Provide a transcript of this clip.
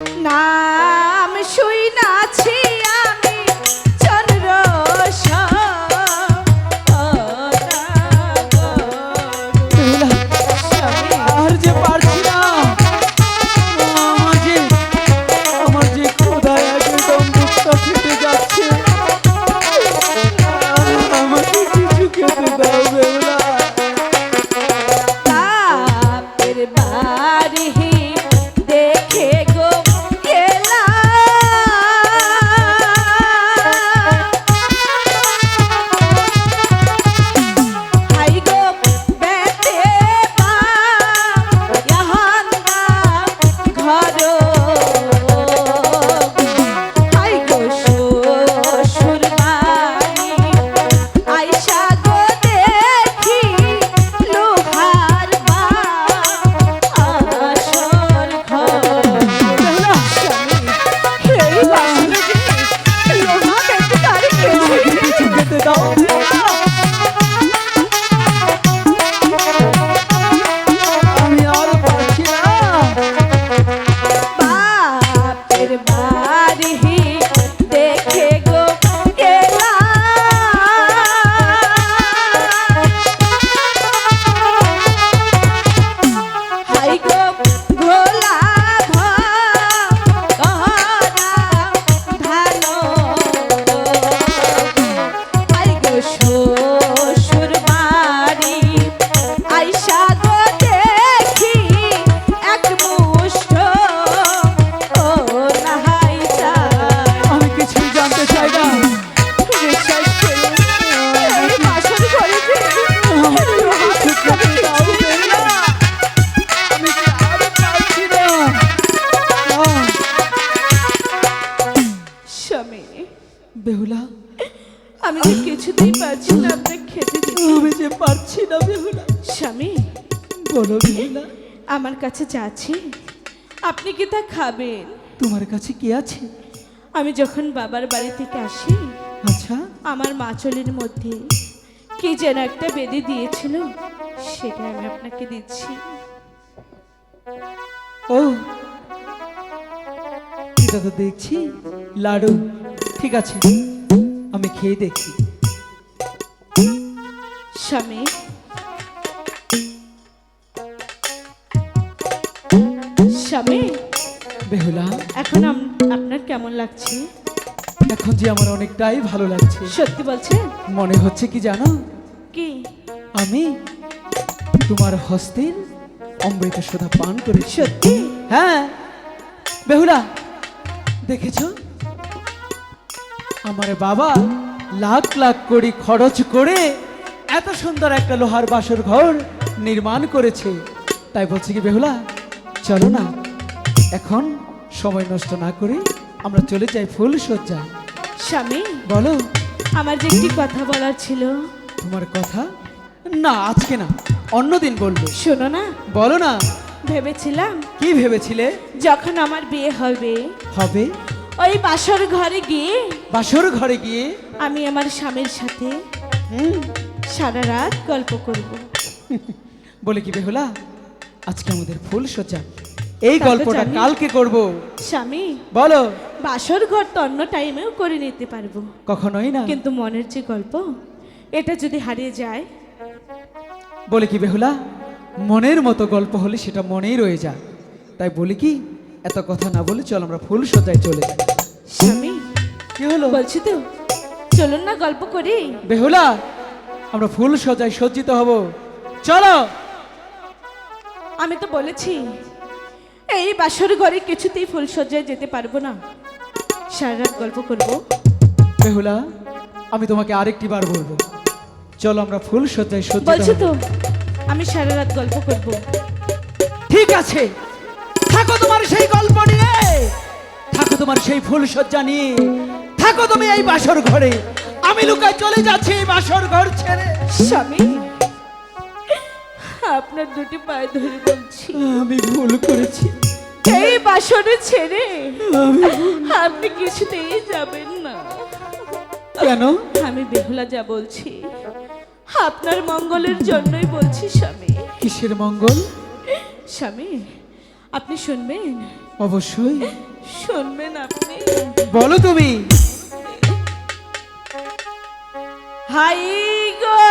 নাম শুই হাই আমি যে কিছুতেই পারছি না আপনাকে খেতে দিতে। আমি যে পারছি না বেহুলা। স্বামী। বলো বেহুলা। আমার কাছে যাচ্ছি আপনি কি তা খাবেন? তোমার কাছে কি আছে? আমি যখন বাবার বাড়ি থেকে আসি আচ্ছা। আমার মাচলের মধ্যে কি যেন একটা বেদি দিয়েছিল সেটা আমি আপনাকে দিচ্ছি। ও। এটা তো দেখছি? লাডু। ঠিক আছে। আমি খেয়ে দেখি। স্বামী। স্বামী। বেহুলা। এখন আপনার কেমন লাগছে? এখন যে আমার অনেকটাই ভালো লাগছে। সত্যি বলছেন? মনে হচ্ছে কি জানো? কি? আমি তোমার হস্তের অমৃত সুধা পান করেছি। সত্যি? হ্যাঁ। বেহুলা দেখেছ? আমার বাবা লাখ লাখ কোটি খরচ করে এত সুন্দর একটা লোহার বাসর ঘর নির্মাণ করেছে। তাই বলছি কি বেহুলা চলো না। এখন সময় নষ্ট না করে আমরা চলে যাই ফুল সজ্জা স্বামী বলো। আমার যে একটি কথা বলার ছিল। তোমার কথা? না আজকে না অন্যদিন বলব। শোনো না। বলো না। ভেবেছিলাম কি ভেবেছিলে? যখন আমার বিয়ে হবে। হবে? ওই বাসর ঘরে গিয়ে বাসর ঘরে গিয়ে? আমি আমার স্বামীর সাথে সারা রাত গল্প করব। বলে কি বেহুলা? আজকে আমাদের ফুল সজ্জা এই গল্পটা কালকে করব। স্বামী বলো। বাসর ঘর তো অন্য টাইমেও করে নিতে পারব। কখনোই না। কিন্তু মনের যে গল্প এটা যদি হারিয়ে যায়। বলে কি বেহুলা? মনের মতো গল্প হলে সেটা মনেই রয়ে যায়। তাই বলি কি এত কথা না বলে চল আমরা ফুল সজ্জায় চলে যাই। স্বামী কি হলো? বলছি তো চলুন না গল্প করি। বেহুলা আমরা ফুল সজ্জায় সজ্জিত হব। চলো। আমি তো বলেছি এই বাসর ঘরে কিছুতেই ফুলসজ্জায় যেতে পারব না। সারা রাত গল্প করব। বেহুলা আমি তোমাকে আরেকটি বার বলব। চলো আমরা ফুল সজ্জায় সজ্জিত বলছি তো আমি সারা রাত গল্প করব। ঠিক আছে। থাকো তোমার তোমার সেই ফুল সজ্জা নিয়ে থাকো তুমি এই বাসর ঘরে। আমি লুকায় চলে যাচ্ছি এই বাসর ঘর ছেড়ে। স্বামী আপনার দুটি পায়ে ধরে বলছি। আমি ভুল করেছি। এই বাসরে ছেড়ে আপনি কিছুতেই যাবেন না। কেন? আমি বেহুলা যা বলছি আপনার মঙ্গলের জন্যই বলছি স্বামী। কিসের মঙ্গল? স্বামী আপনি শুনবেন? অবশ্যই। শুনবেন আপনি? বলো তুমি। হাই গো!